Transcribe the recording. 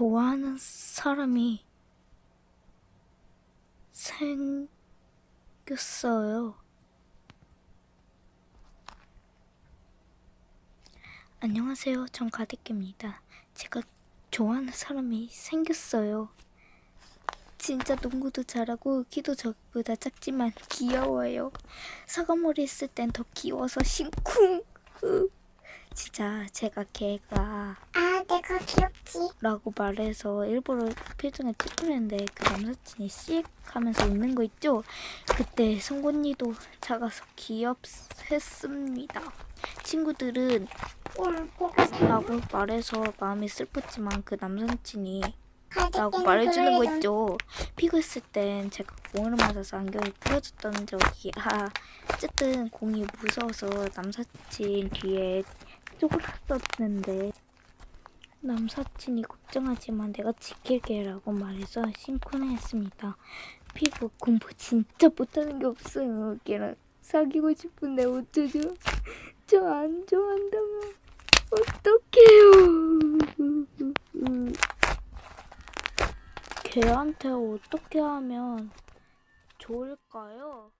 좋아하는 사람이 생겼어요. 안녕하세요. 전 가득입니다. 제가 좋아하는 사람이 생겼어요. 진짜 농구도 잘하고 키도 저보다 작지만 귀여워요. 사과머리 했을 땐 더 귀여워서 심쿵. 으. 진짜 제가 걔가 아, 내가 귀엽 지. 라고 말해서 일부러 표정을 찌푸렸는데 그 남사친이 씩 하면서 웃는 거 있죠? 그때 송곳니도 작아서 귀엽했습니다. 친구들은 라고 말해서 마음이 슬펐지만 그 남사친이 라고 말해주는 거 있죠. 피구했을 땐 제가 공을 맞아서 안경이 부러졌던 적이 아 어쨌든 공이 무서워서 남사친 뒤에 쪼그랐었는데 남사친이 걱정하지만 내가 지킬게 라고 말해서 심쿵했습니다. 피부 공부 진짜 못하는 게 없어요. 걔랑 사귀고 싶은데 어쩌죠? 저 안 좋아한다면 어떡해요? 걔한테 어떻게 하면 좋을까요?